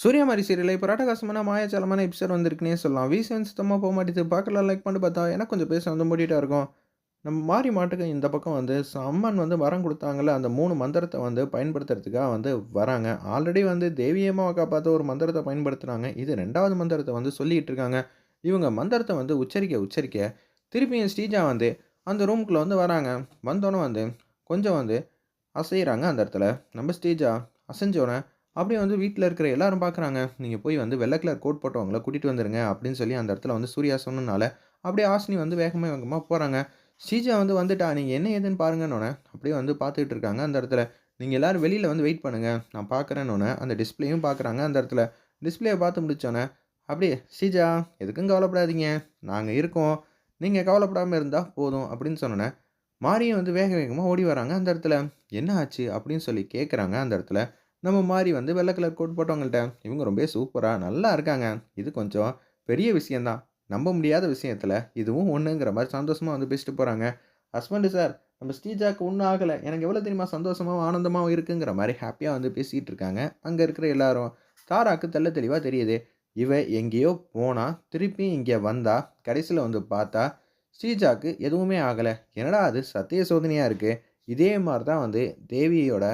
சூரியமாரி serial இப்போ ராட்டகாசமான மாயாஜாலமான episode வந்திருக்குன்னே சொல்லலாம். வீசன் சுத்தமாக போக மாட்டேது. பார்க்கலாம் லைக் பண்ணிட்டு பார்த்தா, எனக்கு கொஞ்சம் பேச வந்து மூடிட்டா இருக்கும். நம்ம மாறி மாட்டுக்கு இந்த பக்கம் வந்து அம்மன் வந்து வரம் கொடுத்தாங்கள அந்த மூணு மந்திரத்தை வந்து பயன்படுத்துறதுக்காக வந்து வராங்க. ஆல்ரெடி வந்து தேவியமாக காப்பாற்ற ஒரு மந்திரத்தை பயன்படுத்துகிறாங்க இது ரெண்டாவது மந்திரத்தை வந்து சொல்லிகிட்டு இருக்காங்க. இவங்க மந்திரத்தை வந்து உச்சரிக்க உச்சரிக்க, திருப்பியும் ஸ்ரீஜா வந்து அந்த ரூம்குள்ள வந்து வராங்க. வந்தோன்னே வந்து கொஞ்சம் வந்து அசைகிறாங்க அந்த இடத்துல. நம்ம ஸ்ரீஜா அசைஞ்சோன்னே அப்படியே வந்து வீட்டில் இருக்கிற எல்லாரும் பார்க்குறாங்க. நீங்கள் போய் வந்து வெள்ளை கலர் கோட் போட்டவங்கள கூட்டிகிட்டு வந்துருங்க" அப்படின்னு சொல்லி அந்த இடத்துல வந்து சூர்யா சொன்னனால, அப்படியே ஆசினி வந்து வேகமாக வேகமாக போகிறாங்க ஸ்ரீஜா வந்து வந்துட்டா, நீங்கள் என்ன ஏதுன்னு பாருங்கன்னோனே" அப்படியே வந்து பார்த்துக்கிட்டு இருக்காங்க அந்த இடத்துல. நீங்கள் எல்லோரும் வெளியில் வந்து வெயிட் பண்ணுங்கள் நான் பார்க்குறேன்னொன்னே அந்த டிஸ்பிளேயும் பார்க்குறாங்க அந்த இடத்துல. டிஸ்பிளேயை பார்த்து முடிச்சோனே, அப்படியே "ஸ்ரீஜா எதுக்கும் கவலைப்படாதீங்க. நாங்கள் இருக்கோம். நீங்கள் கவலைப்படாமல் இருந்தால் போதும்" அப்படின்னு சொன்னோன்னே மாரியும் வந்து வேக வேகமாக ஓடி வராங்க அந்த இடத்துல. "என்ன ஆச்சு?" அப்படின்னு சொல்லி கேட்குறாங்க அந்த இடத்துல. நம்ம மாதிரி வந்து வெள்ளை கலர் கோட் போட்டவங்கள்ட்ட, "இவங்க ரொம்ப சூப்பராக நல்லா இருக்காங்க. இது கொஞ்சம் பெரிய விஷயந்தான் நம்ப முடியாத விஷயத்தில் இதுவும் ஒன்றுங்கிற மாதிரி சந்தோஷமாக வந்து பேசிட்டு போகிறாங்க ஹஸ்பண்டு சார், நம்ம ஸ்ரீஜாக்கு ஒன்றும் ஆகலை எனக்கு எவ்வளோ தெரியுமா சந்தோஷமாகவும் ஆனந்தமாகவும் இருக்குங்கிற" மாதிரி ஹாப்பியாக வந்து பேசிகிட்டு இருக்காங்க. அங்கே இருக்கிற எல்லாரும். தாராக்கு தெல்ல தெளிவாக தெரியுது. இவ எங்கேயோ போனால் திருப்பி இங்கே வந்தா, கடைசியில் வந்து பார்த்தா, ஸ்ரீஜாக்கு எதுவுமே ஆகலை என்னடா அது சத்திய சோதனையாக இருக்குது இதே மாதிரி தான் வந்து தேவியோட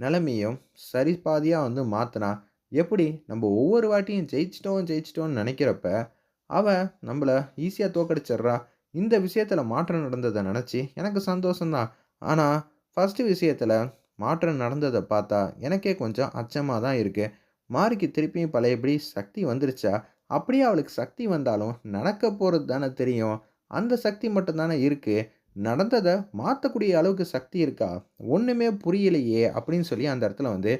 நிலமையும் சரிபாதியாக வந்து மாற்றினா எப்படி நம்ம ஒவ்வொரு வாட்டியும் ஜெயிச்சிட்டோம் ஜெயிச்சிட்டோன்னு நினைக்கிறப்ப அவ நம்மள ஈஸியாக தோற்கடிச்சிடுறா. இந்த விஷயத்தில் மாற்றம் நடந்ததை நினச்சி எனக்கு சந்தோஷம் தான். ஃபஸ்ட்டு விஷயத்தில் மாற்றம் நடந்ததை பார்த்தா, எனக்கே கொஞ்சம் அச்சமாக தான் இருக்குது மாரிக்கு திருப்பியும் பழையபடி சக்தி வந்துருச்சா? அப்படியே அவளுக்கு சக்தி வந்தாலும், நடக்க போகிறது தானே தெரியும். அந்த சக்தி மட்டும் தானே நடந்ததை மாற்றக்கூடிய அளவுக்கு சக்தி இருக்கா? ஒன்றுமே புரியலையே! அப்படின்னு சொல்லி அந்த இடத்துல வந்து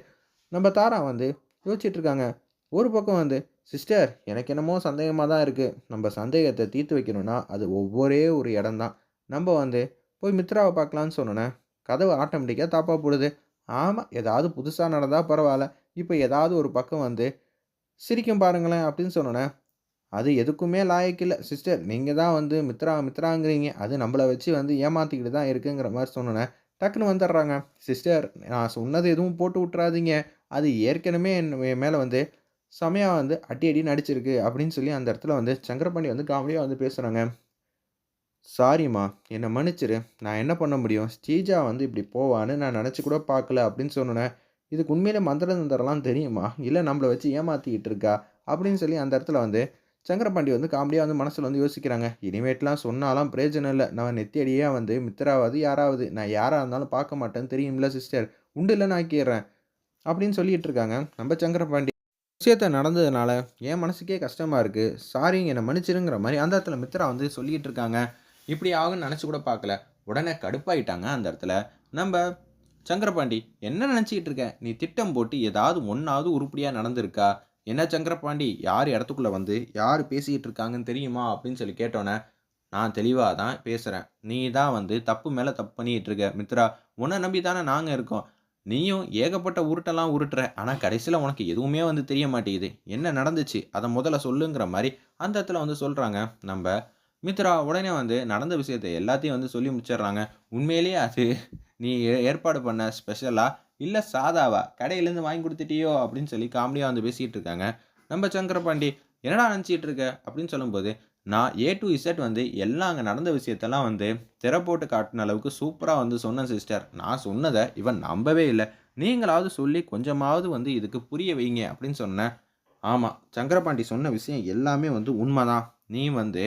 நம்ம தாரா வந்து யோசிச்சுட்டு இருக்காங்க. ஒரு பக்கம் வந்து, "சிஸ்டர் எனக்கு என்னமோ சந்தேகமாக தான் இருக்குது நம்ம சந்தேகத்தை தீர்த்து வைக்கணும்னா, அது ஒவ்வொரே ஒரு இடம் தான். வந்து போய் மித்ராவை பார்க்கலான்னு சொன்னோன்னே கதவு ஆட்டோமேட்டிக்காக தாப்பாக போடுது. ஆமாம் ஏதாவது புதுசாக நடந்தால் பரவாயில்ல இப்போ ஏதாவது ஒரு பக்கம் வந்து சிரிக்கும் பாருங்களேன்" அப்படின்னு சொன்னோன்னே "அது எதுக்குமே லாயக்கில்லை சிஸ்டர் நீங்கள் தான் வந்து மித்ரா மித்ராங்கிறீங்க. அது நம்மள வச்சு வந்து ஏமாற்றிக்கிட்டு தான் இருக்குங்கிற" மாதிரி சொன்னேன் டக்குன்னு வந்துடுறாங்க. "சிஸ்டர் நான் சொன்னது எதுவும் போட்டு விட்டுறாதீங்க. அது ஏற்கனவே என் மேலே வந்து செமையாக வந்து அடி அடி நடிச்சிருக்கு அப்படின்னு சொல்லி அந்த இடத்துல வந்து சங்கரபாண்டி வந்து காமெடியாக வந்து பேசுகிறாங்க "சாரிம்மா, என்னை மன்னிச்சிரு. நான் என்ன பண்ண முடியும்? ஸ்டீஜா வந்து இப்படி போவான்னு நான் நினச்சி கூட பார்க்கல" அப்படின்னு சொன்னேன் "இதுக்கு உண்மையிலே மந்திர தந்திரம்லாம் தெரியுமா? இல்லை நம்மளை வச்சு ஏமாற்றிக்கிட்டு இருக்கா?" அப்படின்னு சொல்லி அந்த இடத்துல வந்து சங்கரபாண்டி வந்து காமெடியாக வந்து மனசில் வந்து யோசிக்கிறாங்க. "இனிமேட்லாம் சொன்னாலாம் பிரயோஜனம் இல்லை நான் நெத்தியடியாக வந்து மித்திராவது யாராவது, நான் யாராக இருந்தாலும் பார்க்க மாட்டேன்னு தெரியும்ல சிஸ்டர். உண்டு இல்லை நான் ஆக்கிடுறேன் அப்படின்னு சொல்லிட்டு இருக்காங்க நம்ம சங்கரபாண்டி. விஷயத்த நடந்ததுனால என் மனசுக்கே கஷ்டமாக இருக்குது சாரி என்னை மன்னிச்சிருங்கிற மாதிரி அந்த இடத்துல மித்ரா வந்து சொல்லிட்டு இருக்காங்க. இப்படி ஆகும்னு நினச்சி கூட பார்க்கல. உடனே கடுப்பாயிட்டாங்க அந்த இடத்துல. நம்ம சங்கரபாண்டி, "என்ன நினச்சிக்கிட்டு இருக்க? நீ திட்டம் போட்டு ஏதாவது ஒன்றாவது உருப்படியாக நடந்திருக்கா? என்ன சங்கரபாண்டி, யார் இடத்துக்குள்ள வந்து யார் பேசிக்கிட்டு இருக்காங்கன்னு தெரியுமா?" அப்படின்னு சொல்லி கேட்டோன்னே "நான் தெளிவாக தான் பேசுகிறேன் நீ தான் வந்து தப்பு மேலே தப்பு பண்ணிக்கிட்டு இருக்க. மித்ரா, உன்னை நம்பி தானே நாங்கள் இருக்கோம். நீயும் ஏகப்பட்ட உருட்டெல்லாம் உருட்டுற. ஆனால் கடைசியில் உனக்கு எதுவுமே வந்து தெரிய மாட்டேங்குது. என்ன நடந்துச்சு? அதை முதல்ல சொல்லுங்கிற" மாதிரி அந்த இடத்துல வந்து சொல்கிறாங்க நம்ம மித்ரா. உடனே வந்து நடந்த விஷயத்த எல்லாத்தையும் வந்து சொல்லி முடிச்சிடுறாங்க. "உண்மையிலேயே அது நீ ஏ ஏற்பாடு பண்ண ஸ்பெஷலாக இல்லை சாதாவா? கடையிலேருந்து வாங்கி கொடுத்துட்டியோ அப்படின்னு சொல்லி காமெடியாக வந்து பேசிகிட்டு இருக்காங்க. நம்ம சங்கரபாண்டி, "என்னடா நினச்சிட்டு இருக்க?" அப்படின்னு சொல்லும்போது, "நான் ஏ டு இசட் வந்து எல்லாம் அங்கே நடந்த விஷயத்தெல்லாம் வந்து திரை போட்டு காட்டின அளவுக்கு சூப்பராக வந்து சொன்னேன் சிஸ்டர். நான் சொன்னதை இவன் நம்பவே இல்லை நீங்களாவது சொல்லி கொஞ்சமாவது வந்து இதுக்கு புரிய வைங்க" அப்படின்னு சொன்னேன். ஆமாம் சங்கரபாண்டி சொன்ன விஷயம் எல்லாமே வந்து உண்மைதான் நீ வந்து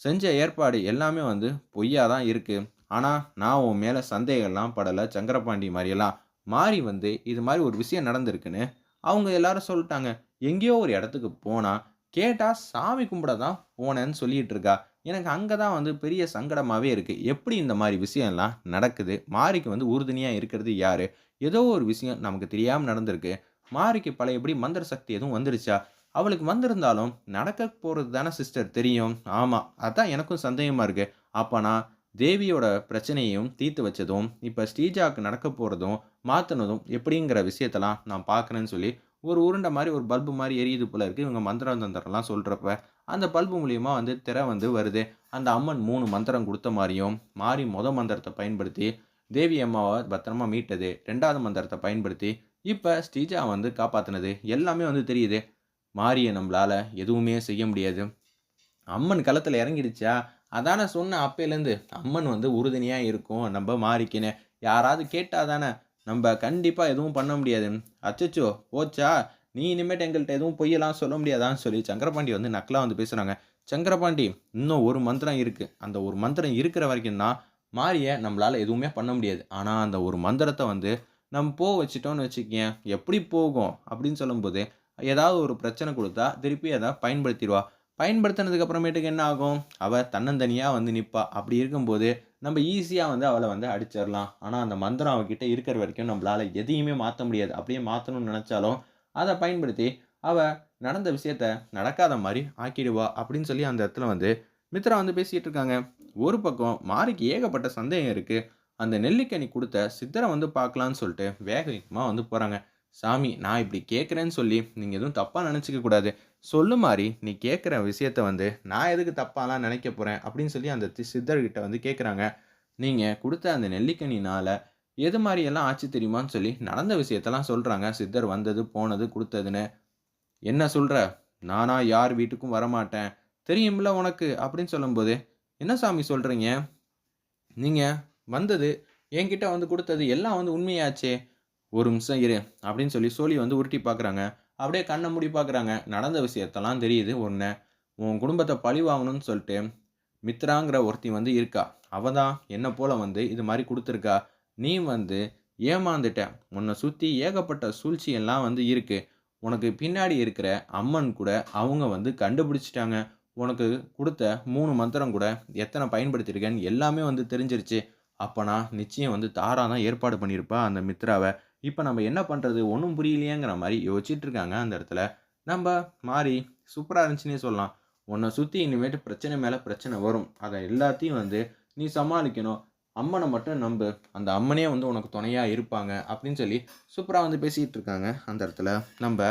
செஞ்ச ஏற்பாடு எல்லாமே வந்து பொய்யா தான் இருக்குது ஆனால் நான் உன் மேலே சந்தேகம்லாம் படல சங்கரபாண்டி மாதிரியெல்லாம் மாறி வந்து இது மாதிரி ஒரு விஷயம் நடந்திருக்குன்னு அவங்க எல்லாரும் சொல்லிட்டாங்க எங்கேயோ ஒரு இடத்துக்கு போனால் கேட்டால் சாமி கும்பிட தான் போனேன்னு சொல்லிட்டு இருக்கா. எனக்கு அங்கே தான் வந்து பெரிய சங்கடமாகவே இருக்குது எப்படி இந்த மாதிரி விஷயம்லாம் நடக்குது? மாரிக்கு வந்து உறுதுணையாக இருக்கிறது யார் ஏதோ ஒரு விஷயம் நமக்கு தெரியாமல் நடந்திருக்கு. மாரிக்கு பழையபடி மந்திர சக்தி எதுவும் வந்துருச்சா? அவளுக்கு வந்திருந்தாலும் நடக்க போகிறது தானே சிஸ்டர் தெரியும். ஆமாம் அதான் எனக்கும் சந்தேகமாக இருக்குது அப்போ நான் தேவியோட பிரச்சனையையும் தீர்த்து வச்சதும், இப்போ ஸ்ரீஜாவுக்கு நடக்க போகிறதும் மாற்றினதும் எப்படிங்கிற விஷயத்தலாம் நான் பார்க்குறேன்னு" சொல்லி ஒரு உருண்ட மாதிரி ஒரு பல்பு மாதிரி எரியுது போல இருக்குது இவங்க மந்திரம் தந்திரம்லாம் சொல்கிறப்ப அந்த பல்பு மூலியமாக வந்து திரை வந்து வருது. அந்த அம்மன் மூணு மந்திரம் கொடுத்த மாதிரியும் மாறி மொத மந்திரத்தை பயன்படுத்தி தேவி அம்மாவை பத்திரமா மீட்டது. ரெண்டாவது மந்திரத்தை பயன்படுத்தி இப்போ ஸ்ரீஜா வந்து காப்பாற்றினது எல்லாமே வந்து தெரியுது. மாரியை நம்மளால எதுவுமே செய்ய முடியாது. அம்மன் களத்தில் இறங்கிடுச்சா? அதானே சொன்ன அப்பையிலேருந்து அம்மன் வந்து உறுதுணையாக இருக்கும் நம்ம மாறிக்கின்னு யாராவது கேட்டால் தானே நம்ம கண்டிப்பாக எதுவும் பண்ண முடியாது. அச்சச்சோ போச்சா? நீ இனிமேட்டு எங்கள்கிட்ட எதுவும் பொய்யெல்லாம் சொல்ல முடியாதான்னு சொல்லி சங்கரபாண்டி வந்து நக்கலாக வந்து பேசுகிறாங்க சங்கரபாண்டி இன்னும் ஒரு மந்திரம் இருக்குது அந்த ஒரு மந்திரம் இருக்கிற வரைக்கும் தான் மாறிய நம்மளால் எதுவுமே பண்ண முடியாது. ஆனால் அந்த ஒரு மந்திரத்தை வந்து நம்ம போக வச்சிட்டோம்னு வச்சுக்கேன் எப்படி போகும் அப்படின்னு சொல்லும்போது ஏதாவது ஒரு பிரச்சனை கொடுத்தா திருப்பி அதை பயன்படுத்திடுவா. பயன்படுத்தினதுக்கு அப்புறமேட்டுக்கு என்ன ஆகும்? அவள் தன்னந்தனியாக வந்து நிற்பா அப்படி இருக்கும்போது நம்ம ஈஸியாக வந்து அவளை வந்து அடிச்சிடலாம். ஆனால் அந்த மந்திரம் அவகிட்ட இருக்கிற வரைக்கும் நம்மளால் எதையுமே மாற்ற முடியாது. அப்படியே மாற்றணும்னு நினச்சாலும் அதை பயன்படுத்தி அவள் நடந்த விஷயத்த நடக்காத மாதிரி ஆக்கிடுவா அப்படின்னு சொல்லி அந்த இடத்துல வந்து மித்ரா வந்து பேசிகிட்டு இருக்காங்க. ஒரு பக்கம் மாரிக்கு ஏகப்பட்ட சந்தேகம் இருக்குது அந்த நெல்லிக்கனி கொடுத்த சித்தரை வந்து பார்க்கலான்னு சொல்லிட்டு வேக வேகமாக வந்து போகிறாங்க சாமி நான் இப்படி கேட்குறேன்னு சொல்லி நீங்கள் எதுவும் தப்பாக நினச்சிக்க கூடாது. சொல்லு மாதிரி நீ கேட்குற விஷயத்த வந்து நான் எதுக்கு தப்பாலாம் நினைக்க போகிறேன் அப்படின்னு சொல்லி அந்த தி- சித்தர்கிட்ட வந்து கேட்குறாங்க நீங்கள் கொடுத்த அந்த நெல்லிக்கனினால் எது மாதிரியெல்லாம் ஆச்சு தெரியுமான்னு சொல்லி நடந்த விஷயத்தெல்லாம் சொல்கிறாங்க சித்தர் வந்தது போனது கொடுத்ததுன்னு. என்ன சொல்கிற நானா யார் வீட்டுக்கும் வரமாட்டேன். தெரியும்ல உனக்கு அப்படின்னு சொல்லும்போது என்ன சாமி சொல்கிறீங்க நீங்கள் வந்தது என்கிட்ட வந்து கொடுத்தது எல்லாம் வந்து உண்மையாச்சே. ஒரு நிமிஷம் இரு அப்படின்னு சொல்லி சோழி வந்து உருட்டி பார்க்குறாங்க. அப்படியே கண்ணை மூடி பார்க்குறாங்க. நடந்த விஷயத்தெல்லாம் தெரியுது ஒன்று உன் குடும்பத்தை பழி வாங்கணும்னு சொல்லிட்டு மித்ராங்கிற ஒருத்தி வந்து இருக்கா. அவள் தான் என்னை போல் வந்து இது மாதிரி கொடுத்துருக்கா. நீ வந்து ஏமாந்துட்ட. உன்னை சுற்றி ஏகப்பட்ட சூழ்ச்சி எல்லாம் வந்து இருக்குது உனக்கு பின்னாடி இருக்கிற அம்மன் கூட அவங்க வந்து கண்டுபிடிச்சிட்டாங்க. உனக்கு கொடுத்த மூணு மந்திரம் கூட எத்தனை பயன்படுத்தியிருக்கேன்னு எல்லாமே வந்து தெரிஞ்சிருச்சு. அப்போனா நிச்சயம் வந்து தாரா தான் ஏற்பாடு பண்ணியிருப்பா அந்த மித்ராவை. இப்போ நம்ம என்ன பண்ணுறது ஒன்றும் புரியலையேங்கிற மாதிரி யோசிச்சுட்டு இருக்காங்க அந்த இடத்துல. நம்ம மாறி சூப்பராக இருந்துச்சுன்னே சொல்லலாம். உன்னை சுற்றி இனிமேட்டு பிரச்சனை மேலே பிரச்சனை வரும். அதை எல்லாத்தையும் வந்து நீ சமாளிக்கணும். அம்மனை மட்டும் நம்பு. அந்த அம்மனே வந்து உனக்கு துணையாக இருப்பாங்க அப்படின்னு சொல்லி சூப்பராக வந்து பேசிகிட்டு இருக்காங்க அந்த இடத்துல. நம்ம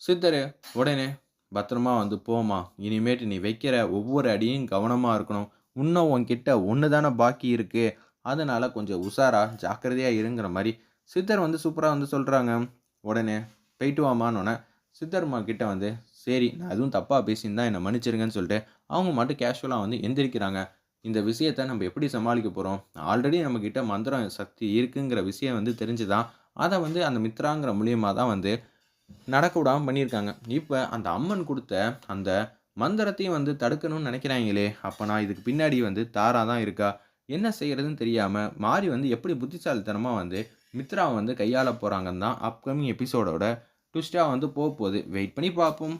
சித்தரு உடனே பத்திரமா வந்து போமா இனிமேட்டு நீ வைக்கிற ஒவ்வொரு அடியும் கவனமாக இருக்கணும். இன்னும் உன்கிட்ட ஒன்று தானே பாக்கி இருக்குது அதனால் கொஞ்சம் உஷாராக ஜாக்கிரதையாக இருங்கிற மாதிரி சித்தர் வந்து சூப்பராக வந்து சொல்கிறாங்க உடனே போயிட்டு வாமான்னொன்னே சித்தர்மா கிட்டே வந்து சரி நான் எதுவும் தப்பாக பேசியிருந்தா என்னை மன்னிச்சிருங்கன்னு சொல்லிட்டு அவங்க மட்டும் கேஷுவலாக வந்து எந்திரிக்கிறாங்க. இந்த விஷயத்தை நம்ம எப்படி சமாளிக்க போகிறோம் ஆல்ரெடி நம்மக்கிட்ட மந்திரம் சக்தி இருக்குங்கிற விஷயம் வந்து தெரிஞ்சுதான் அதை வந்து அந்த மித்ராங்கிற மூலியமாக தான் வந்து நடக்க விடாமல் பண்ணியிருக்காங்க. இப்போ அந்த அம்மன் கொடுத்த அந்த மந்திரத்தையும் வந்து தடுக்கணும்னு நினைக்கிறாங்களே அப்போ நான் இதுக்கு பின்னாடி வந்து தாரா தான் இருக்கா? என்ன செய்கிறதுன்னு தெரியாமல் மாறி வந்து எப்படி புத்திசாலித்தனமாக வந்து மித்ராவை வந்து கையாள போகிறாங்கன்னு தான் அப்கமிங் எபிசோடோட ட்விஸ்ட்டாக வந்து போக போகுது. வெயிட் பண்ணி பார்ப்போம்.